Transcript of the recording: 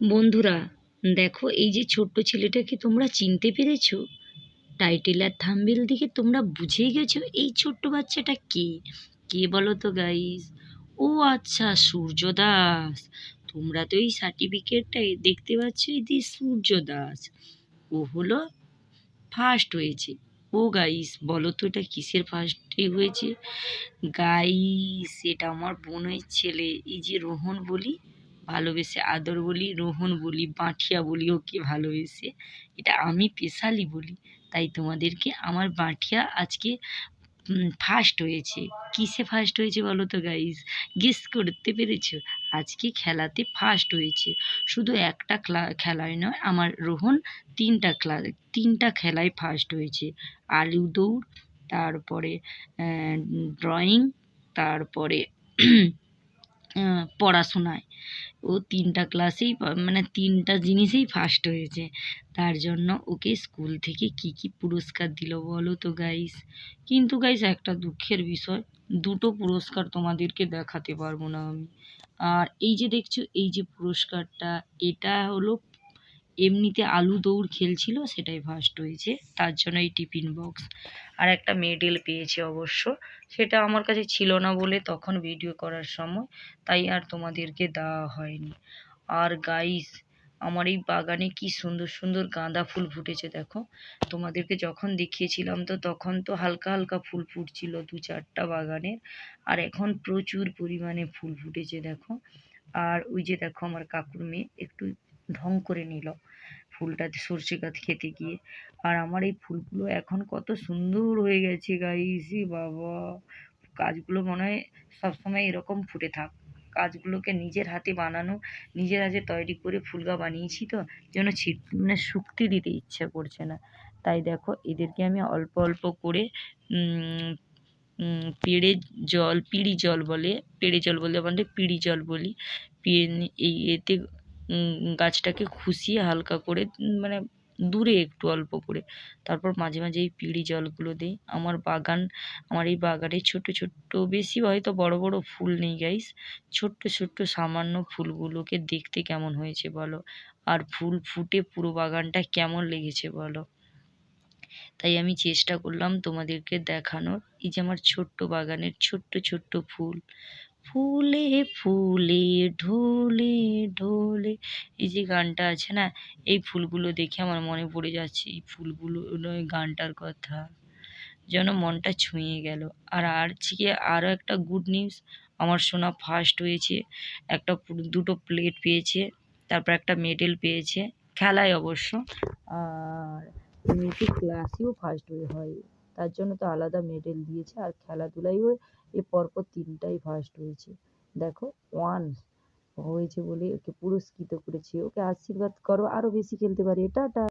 বন্ধুরা, দেখো এই যে ছোট্ট ছেলেটাকে তোমরা চিনতে পেরেছ? টাইটেল আর থাম্বেল দেখে তোমরা বুঝেই গেছো এই ছোট্ট বাচ্চাটা কে? কে বলো তো গাইস ও আচ্ছা সূর্য দাস তোমরা তো এই সার্টিফিকেটটাই দেখতে পাচ্ছ এই যে সূর্য দাস ও হলো ফার্স্ট হয়েছে। ও গাইস বলো তো এটা কিসের ফার্স্টে হয়েছে? গাইস এটা আমার বোনের ছেলে। এই যে রোহন বলি ভালোবেসে আদর বলি, রোহন বলি, বাঁঠিয়া বলি, ওকে ভালোবেসে। এটা আমি পেশালি বলি, তাই তোমাদেরকে আমার বাঁঠিয়া আজকে ফার্স্ট হয়েছে। কিসে ফার্স্ট হয়েছে বলো তো গাইজ গেস করতে পেরেছ? আজকে খেলাতে ফার্স্ট হয়েছে। শুধু একটা খেলায় নয়, আমার রোহন তিনটা ক্লা, তিনটা খেলায় ফার্স্ট হয়েছে। আলু দৌড়, তারপরে ড্রয়িং তারপরে পড়াশোনায়। ও তিনটা ক্লাসেই মানে তিনটা জিনিসেই ফার্স্ট হয়েছে। তার জন্য ওকে স্কুল থেকে কি কি পুরস্কার দিল বলো তো গাইস কিন্তু গাইস একটা দুঃখের বিষয়, দুটো পুরস্কার তোমাদেরকে দেখাতে পারব না আমি। আর এই যে দেখছ, এই যে পুরস্কারটা, এটা হলো এমনিতে আলু দৌড় খেলছিল, সেটাই ফার্স্ট হয়েছে। তার জন্য এই টিফিন বক্স আর একটা মেডেল পেয়েছে অবশ্য। সেটা আমার কাছে ছিল না বলে তখন ভিডিও করার সময়, তাই আর তোমাদেরকে দেওয়া হয়নি। আর গাইস আমার এই বাগানে কি সুন্দর সুন্দর গাঁদা ফুল ফুটেছে দেখো। তোমাদেরকে যখন দেখিয়েছিলাম তো তখন তো হালকা হালকা ফুল ফুটছিল দু চারটা বাগানের। আর এখন প্রচুর পরিমাণে ফুল ফুটেছে দেখো। আর ওই যে দেখো আমার কাকুর মেয়ে, একটু ঢং করে নিল। ফুলটা সর্ষে গাছ খেতে গিয়ে। আর আমার এই ফুলগুলো এখন কত সুন্দর হয়ে গেছে গাইসি বাবা। গাছগুলো মনে হয় সবসময় এরকম ফুটে থাক। গাছগুলোকে নিজের হাতে বানানো, নিজের হাতে তৈরি করে ফুলগা বানিয়েছি তো, যেন ছিট মানে শুকতে দিতে ইচ্ছা করছে না। তাই দেখো, এদেরকে আমি অল্প অল্প করে পেড়ে জল, পিড়ি জল বলে, পেড়ে জল বলে আমাদের পিড়ি জল বলি। এই এতে গাছটাকে খুশিয়ে হালকা করে মানে দূরে একটু অল্প করে। তারপর মাঝে মাঝে এই পিঁড়ি জলগুলো দিই। আমার বাগান, আমার এই বাগানে ছোট ছোট্ট বেশি হয়তো বড় বড় ফুল নেই গাইস ছোট্ট ছোট্ট, সামান্য ফুলগুলোকে দেখতে কেমন হয়েছে বলো? আর ফুল ফুটে পুরো বাগানটা কেমন লেগেছে বলো? তাই আমি চেষ্টা করলাম তোমাদেরকে দেখানোর। এই যে আমার ছোট্ট বাগানের ছোট্ট ছোট্ট ফুল। ফুলে ফুলে, ঢোলে ঢোলে। এই যে গানটা আছে না, এই ফুলগুলো দেখে আমার মনে পড়ে যাচ্ছে, এই ফুলগুলো গানটার কথা। যেন মনটা ছুঁয়ে গেল। আর আর আজকে আরও একটা গুড নিউজ আমার সোনা ফার্স্ট হয়েছে। একটা দুটো প্লেট পেয়েছে, তারপর একটা মেডেল পেয়েছে, খেলায় অবশ্য। আর এমনিতে ক্লাসেও ফার্স্ট হয়ে, হয়। তার জন্য তো আলাদা মেডেল দিয়েছে আর খেলাধুলায়ও এ পরপর তিনটাই ফার্স্ট হয়েছে। দেখো ওয়ান হয়েছে বলে ওকে পুরস্কৃত করেছে। ওকে আশীর্বাদ করো আরও বেশি খেলতে পারে। টাটা!